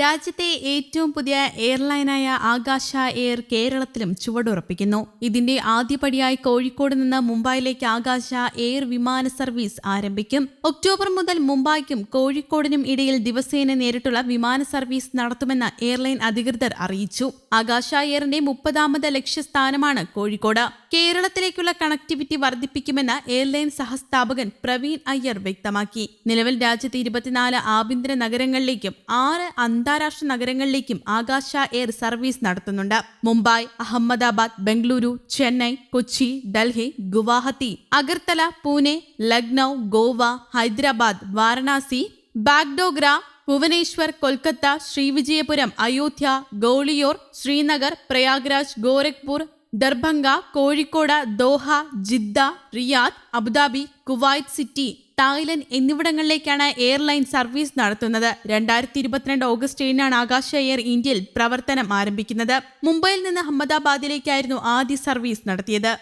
രാജ്യത്തെ ഏറ്റവും പുതിയ എയർലൈനായ ആകാശ എയർ കേരളത്തിലും ചുവടുറപ്പിക്കുന്നു. ഇതിന്റെ ആദ്യപടിയായി കോഴിക്കോട് നിന്ന് മുംബൈയിലേക്ക് ആകാശ എയർ വിമാന സർവീസ് ആരംഭിക്കും. ഒക്ടോബർ മുതൽ മുംബൈക്കും കോഴിക്കോടിനും ഇടയിൽ ദിവസേന നേരിട്ടുള്ള വിമാന സർവീസ് നടത്തുമെന്ന് എയർലൈൻ അധികൃതർ അറിയിച്ചു. ആകാശ എയറിന്റെ മുപ്പതാമത് ലക്ഷ്യസ്ഥാനമാണ് കോഴിക്കോട്. കേരളത്തിലേക്കുള്ള കണക്ടിവിറ്റി വർദ്ധിപ്പിക്കുമെന്ന് എയർലൈൻ സഹസ്ഥാപകൻ പ്രവീൺ അയ്യർ വ്യക്തമാക്കി. നിലവിൽ രാജ്യത്തെ ഇരുപത്തിനാല് ആഭ്യന്തര നഗരങ്ങളിലേക്കും ആറ് അന്താരാഷ്ട്ര നഗരങ്ങളിലേക്കും ആകാശ എയർ സർവീസ് നടത്തുന്നുണ്ട്. Mumbai Ahmedabad Bengaluru Chennai Kochi Delhi Guwahati Agartala Pune Lucknow Goa Hyderabad Varanasi Bagdogra Bhubaneswar Kolkata Sri Vijaya Puram Ayodhya Gwalior Srinagar Prayagraj Gorakhpur Darbhanga Kozhikode Doha Jeddah Riyadh Abu Dhabi Kuwait City Thailand എന്നിവിടങ്ങളിലേക്കാണ് airline service നടത്തുന്നത്. രണ്ടായിരത്തി ഇരുപത്തിരണ്ട് August ഏഴിനാണ് ആകാശ air ഇന്ത്യയിൽ പ്രവർത്തനം ആരംഭിക്കുന്നത്. മുംബൈയിൽ നിന്ന് അഹമ്മദാബാദിലേക്കായിരുന്നു ആദ്യ സർവീസ് നടത്തിയത്.